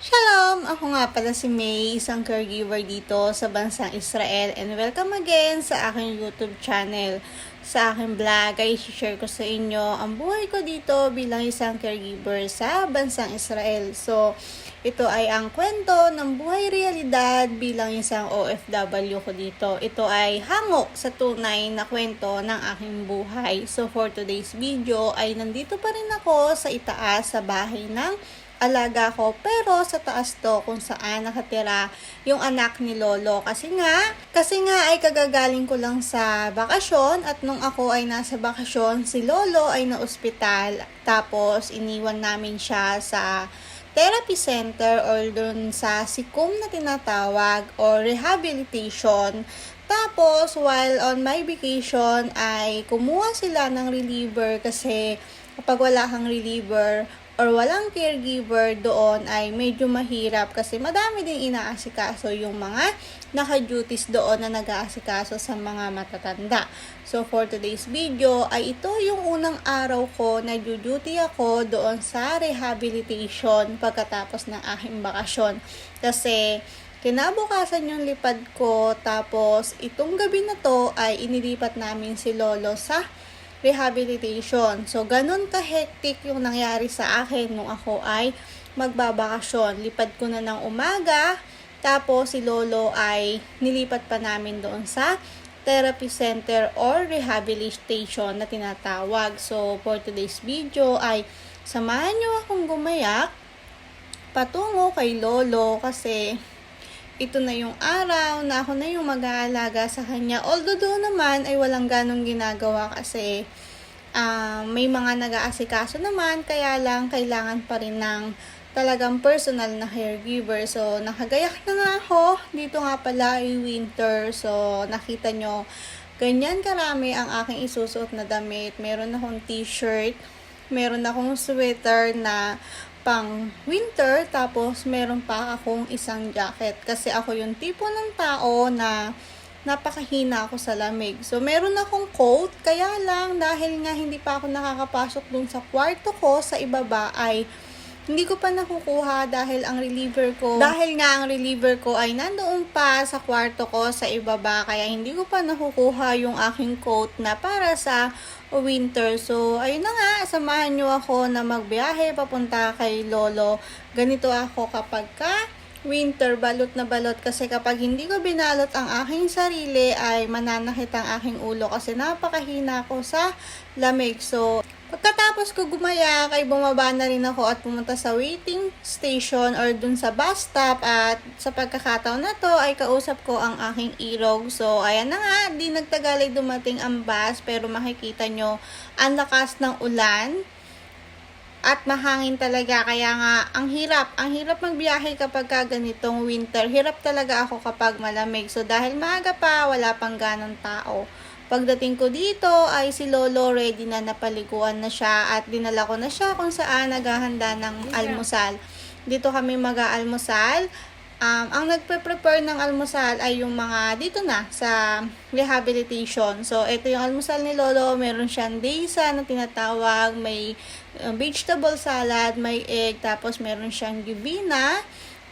Shalom! Ako nga pala si May, isang caregiver dito sa bansang Israel and welcome again sa aking YouTube channel. Sa aking vlog ay share ko sa inyo ang buhay ko dito bilang isang caregiver sa bansang Israel. So, ito ay ang kwento ng buhay realidad bilang isang OFW ko dito. Ito ay hango sa tunay na kwento ng aking buhay. So, for today's video ay nandito pa rin ako sa itaas sa bahay ng alaga ko. Pero sa taas to kung saan nakatira yung anak ni Lolo. Kasi nga, kasi nga ay kagagaling ko lang sa bakasyon at nung ako ay nasa bakasyon, si Lolo ay na ospital. Tapos iniwan namin siya sa therapy center or dun sa sikum na tinatawag or rehabilitation. Tapos, while on my vacation, ay kumuha sila ng reliever kasi kapag wala kang reliever, or walang caregiver doon ay medyo mahirap kasi madami din inaasikaso yung mga naka-duties doon na nag-aasikaso sa mga matatanda. So for today's video ay ito yung unang araw ko na duty ako doon sa rehabilitation pagkatapos ng aking bakasyon. Kasi Kinabukasan yung lipad ko, tapos itong gabi na to ay inilipat namin si Lolo sa rehabilitation. So, ganun ka-hectic yung nangyari sa akin nung ako ay magbabakasyon. Lipad ko na ng umaga, tapos si Lolo ay nilipat pa namin doon sa therapy center or rehabilitation na tinatawag. So, for today's video ay samahan nyo akong gumayak patungo kay Lolo kasi ito na yung araw na ako na yung mag-aalaga sa kanya. Although doon naman ay walang ganong ginagawa kasi uh, may mga nag-aasikaso naman, kaya lang kailangan pa rin ng talagang personal na caregiver. So, nakagayak na nga ako. Dito nga pala ay winter. So, nakita nyo, ganyan karami ang aking isusuot na damit. Meron akong t-shirt, meron akong sweater na pang winter, tapos meron pa akong isang jacket. Kasi ako yung tipo ng tao na napakahina ako sa lamig. So, meron akong coat, kaya lang dahil nga hindi pa ako nakakapasok dun sa kwarto ko sa ibaba ay hindi ko pa nakukuha dahil ang reliever ko, dahil nga ang reliever ko ay nandoon pa sa kwarto ko sa ibaba, kaya hindi ko pa nakukuha yung aking coat na para sa winter. So, ayun na nga, samahan nyo ako na magbiyahe papunta kay Lolo. Ganito ako kapag ka winter, balot na balot kasi kapag hindi ko binalot ang aking sarili ay mananakit ang aking ulo kasi napakahina ko sa lamig. So, pagkatapos ko gumayak ay bumaba na rin ako at pumunta sa waiting station or dun sa bus stop at sa pagkakataon na to ay kausap ko ang aking irog. So, ayan na nga, di nagtagal ay dumating ang bus pero makikita nyo ang lakas ng ulan at mahangin talaga. Kaya nga ang hirap ang hirap magbiyahe kapag ka ganitong winter. Hirap talaga ako kapag malamig. So dahil maaga pa wala pang ganong tao pagdating ko dito ay si Lolo ready na napaliguan na siya at dinala ko na siya kung saan naghahanda ng almusal dito kami mag-aalmusal um, ang nagpe-prepare ng almusal ay yung mga dito na sa rehabilitation. So, ito yung almusal ni Lolo. Meron siyang desa na tinatawag. May uh, vegetable salad, may egg, tapos meron siyang gibina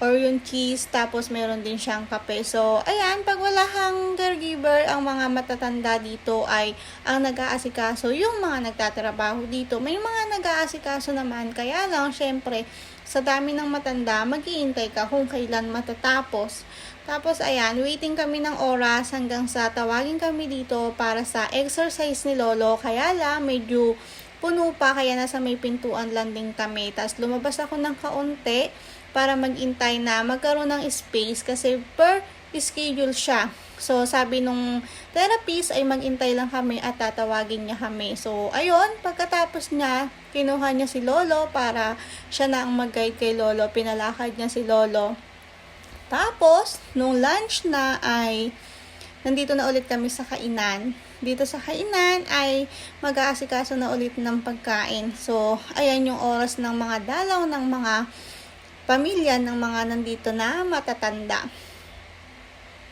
or yung cheese, tapos meron din siyang kape. So, ayan, pag wala kang caregiver, ang mga matatanda dito ay ang nag-aasikaso, yung mga nagtatrabaho dito. May mga nag-aasikaso naman, kaya lang, syempre, sa dami ng matanda, mag-iintay ka kung kailan matatapos. Tapos, ayan, waiting kami ng oras hanggang sa tawagin kami dito para sa exercise ni Lolo. Kaya lang, medyo puno pa, kaya nasa may pintuan lang din kami. Tapos, lumabas ako ng kaunti para magintay na magkaroon ng space kasi per schedule siya. So, sabi nung therapist ay magintay lang kami at tatawagin niya kami. So, ayun, pagkatapos niya, kinuha niya si Lolo para siya na ang mag-guide kay Lolo. Pinalakad niya si Lolo. Tapos, nung lunch na ay nandito na ulit kami sa kainan. Dito sa kainan ay mag-aasikaso na ulit ng pagkain. So, ayan yung oras ng mga dalaw ng mga pamilya ng mga nandito na matatanda.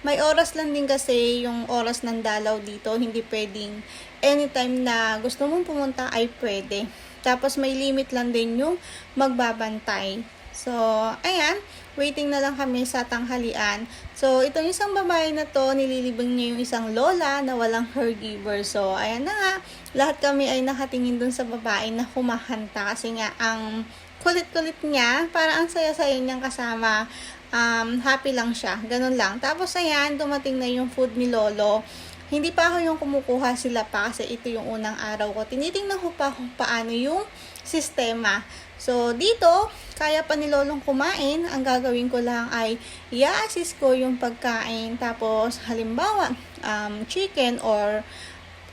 May oras lang din kasi yung oras ng dalaw dito, hindi pwedeng anytime na gusto mong pumunta ay pwede. Tapos may limit lang din yung magbabantay. So, ayan, waiting na lang kami sa tanghalian. So, itong isang babae na to, nililibang niya yung isang lola na walang caregiver. So, ayan na nga, lahat kami ay nakatingin dun sa babae na kumakanta kasi nga ang kulit-kulit niya, para ang saya-saya niyang kasama. Um, happy lang siya, ganun lang. Tapos ayan, dumating na yung food ni Lolo. Hindi pa ako yung kumukuha sila pa kasi ito yung unang araw ko. Tinitingnan ko pa kung paano yung sistema. So, dito, kaya pa ni Lolong kumain. Ang gagawin ko lang ay i-assist ko yung pagkain. Tapos, halimbawa, um, chicken or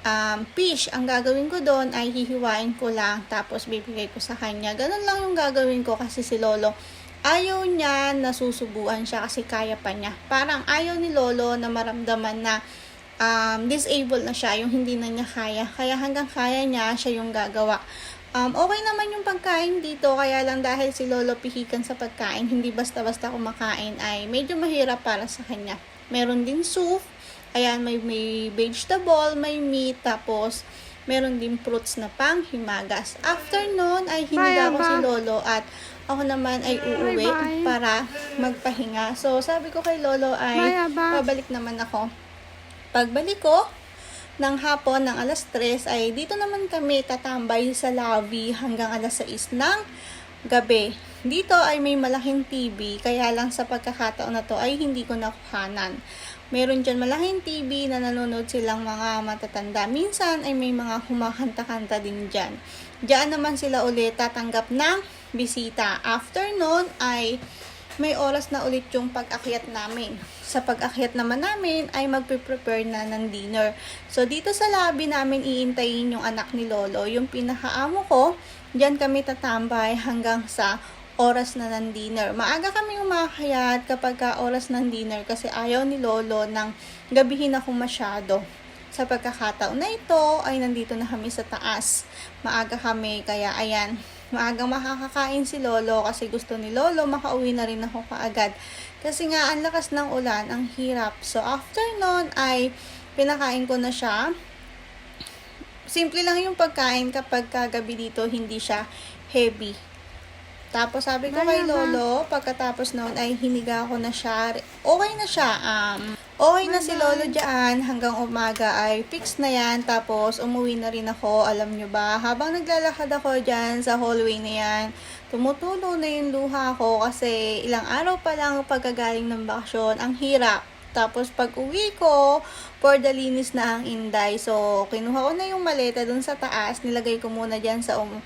um, fish, ang gagawin ko doon ay hihiwain ko lang. Tapos, bibigay ko sa kanya. Ganun lang yung gagawin ko kasi si Lolo ayaw niya nasusubuan siya kasi kaya pa niya. Parang ayaw ni Lolo na maramdaman na um, disabled na siya, yung hindi na niya kaya. Kaya hanggang kaya niya, siya yung gagawa. Um, okay naman yung pagkain dito, kaya lang dahil si Lolo pihikan sa pagkain, hindi basta-basta kumakain, ay medyo mahirap para sa kanya. Meron din soup, ayan, may, may vegetable, may meat, tapos meron din fruits na pang himagas. After nun, ay hiniga ko si Lolo at ako naman ay uuwi para magpahinga. So, sabi ko kay Lolo ay pabalik naman ako. Pagbalik ko ng hapon ng alas 3 ay dito naman kami tatambay sa lobby hanggang alas 6 ng gabi. Dito ay may malaking TV kaya lang sa pagkakataon na to ay hindi ko nakuhanan. Meron dyan malaking TV na nanonood silang mga matatanda. Minsan ay may mga kumakanta-kanta din dyan. Diyan naman sila ulit tatanggap ng bisita. After nun ay may oras na ulit yung pag-akyat namin. Sa pag-akyat naman namin ay magpe-prepare na ng dinner. So dito sa lobby namin iintayin yung anak ni Lolo, yung pinakaamo ko. Diyan kami tatambay hanggang sa oras na ng dinner. Maaga kami umakayat kapag ka oras ng dinner kasi ayaw ni Lolo ng gabihin ako masyado. Sa pagkakataon na ito ay nandito na kami sa taas. Maaga kami kaya ayan, maagang makakakain si Lolo kasi gusto ni Lolo makauwi na rin ako kaagad. Kasi nga ang lakas ng ulan, ang hirap. So after nun ay pinakain ko na siya. Simple lang yung pagkain kapag kagabi dito hindi siya heavy. Tapos sabi ko kay. Lolo, pagkatapos noon ay hiniga ko na siya. Okay na siya. Um, okay na si Lolo dyan. Hanggang umaga ay fix na yan. Tapos umuwi na rin ako. Alam nyo ba, habang naglalakad ako dyan sa hallway na yan, tumutulo na yung luha ko kasi ilang araw pa lang pagkagaling ng bakasyon. Ang hirap. Tapos pag uwi ko, for the linis na ang inday. So, kinuha ko na yung maleta dun sa taas. Nilagay ko muna dyan sa um,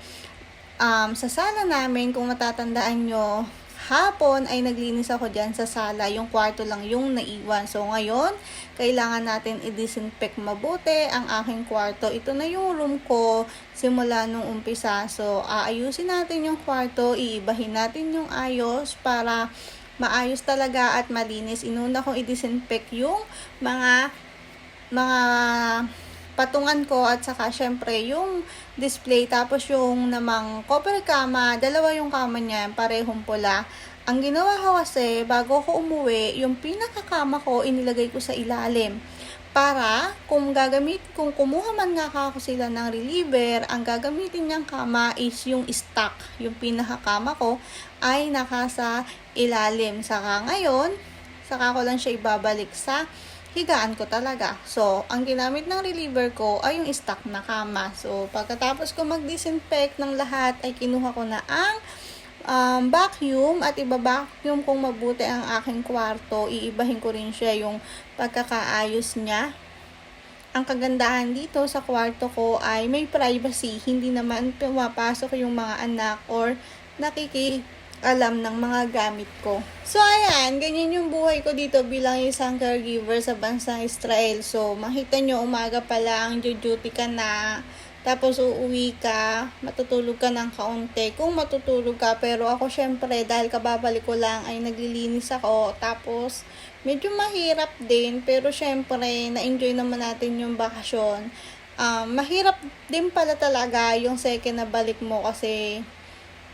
um, sa sala namin, kung matatandaan nyo, hapon ay naglinis ako dyan sa sala. Yung kwarto lang yung naiwan. So, ngayon, kailangan natin i-disinfect mabuti ang aking kwarto. Ito na yung room ko simula nung umpisa. So, aayusin natin yung kwarto, iibahin natin yung ayos para maayos talaga at malinis. Inuna kong i-disinfect yung mga mga patungan ko at saka syempre yung display tapos yung namang copper kama, dalawa yung kama niya, parehong pula. Ang ginawa ko kasi bago ko umuwi, yung pinakakama ko inilagay ko sa ilalim para kung gagamit kung kumuha man nga ako sila ng reliever, ang gagamitin niyang kama is yung stock, yung pinakakama ko ay nakasa ilalim. Saka ngayon, saka ko lang siya ibabalik sa higaan ko talaga. So, ang ginamit ng reliever ko ay yung stock na kama. So, pagkatapos ko mag-disinfect ng lahat, ay kinuha ko na ang um, vacuum at iba-vacuum kong mabuti ang aking kwarto. Iibahin ko rin siya yung pagkakaayos niya. Ang kagandahan dito sa kwarto ko ay may privacy. Hindi naman pumapasok yung mga anak or nakiki alam ng mga gamit ko. So, ayan, ganyan yung ko dito bilang isang caregiver sa bansang Israel. So, makita nyo, umaga pa lang, duty ka na, tapos uuwi ka, matutulog ka ng kaunti. Kung matutulog ka, pero ako syempre, dahil kababalik ko lang, ay naglilinis ako. Tapos, medyo mahirap din, pero syempre, na-enjoy naman natin yung bakasyon. Um, mahirap din pala talaga yung second na balik mo kasi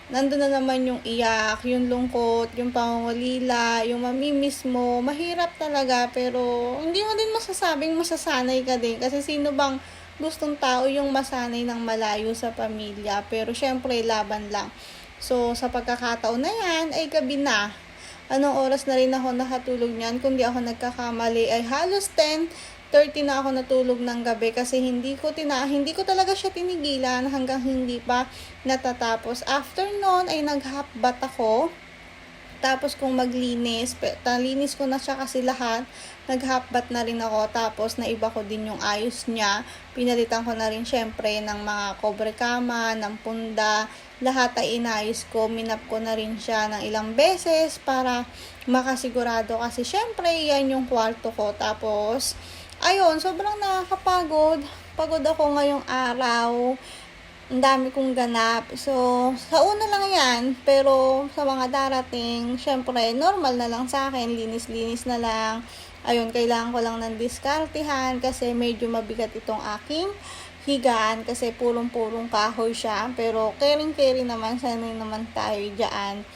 nandun na naman yung iyak, yung lungkot, yung pangungulila, yung mamimiss mo. Mahirap talaga, pero hindi mo din masasabing masasanay ka din. Kasi sino bang gustong tao yung masanay ng malayo sa pamilya. Pero syempre, laban lang. So, sa pagkakataon na yan, ay gabi na. Anong oras na rin ako nakatulog niyan? Kung di ako nagkakamali, ay halos 10, 30 na ako natulog ng gabi kasi hindi ko tina hindi ko talaga siya tinigilan hanggang hindi pa natatapos. After noon ay nag-half-bath ako. Tapos kung maglinis, talinis ko na siya kasi lahat, nag-half-bath na rin ako. Tapos naiba ko din yung ayos niya. Pinalitan ko na rin syempre ng mga cover kama, ng punda. Lahat ay inayos ko. Minap ko na rin siya ng ilang beses para makasigurado. Kasi syempre yan yung kwarto ko. Tapos, ayun, sobrang nakakapagod. Pagod ako ngayong araw ang dami kong ganap. So, sa una lang yan, pero sa mga darating, syempre, normal na lang sa akin, linis-linis na lang. Ayun, kailangan ko lang ng diskartihan kasi medyo mabigat itong aking higaan kasi purong-purong kahoy siya. Pero caring-caring naman, sanay naman tayo dyan.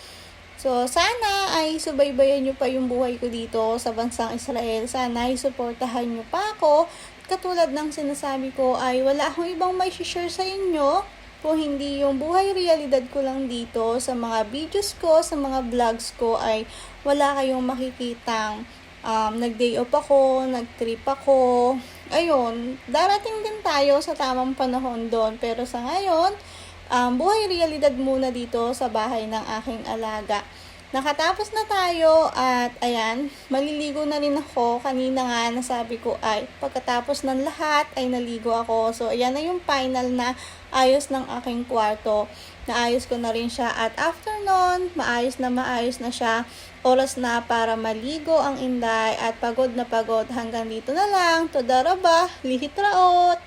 So, sana ay subaybayan nyo pa yung buhay ko dito sa bansang Israel. Sana ay suportahan nyo pa ako. Katulad ng sinasabi ko ay wala akong ibang may share sa inyo. Kung hindi yung buhay realidad ko lang dito sa mga videos ko, sa mga vlogs ko ay wala kayong makikitang um, nag-day off ako, nag-trip ako. Ayun, darating din tayo sa tamang panahon doon. Pero sa ngayon, um, buhay realidad muna dito sa bahay ng aking alaga. Nakatapos na tayo at ayan, maliligo na rin ako. Kanina nga nasabi ko ay pagkatapos ng lahat ay naligo ako. So ayan na yung final na ayos ng aking kwarto. Naayos ko na rin siya at after nun, maayos na maayos na siya. Oras na para maligo ang inday at pagod na pagod hanggang dito na lang. Todaraba, lihit raot!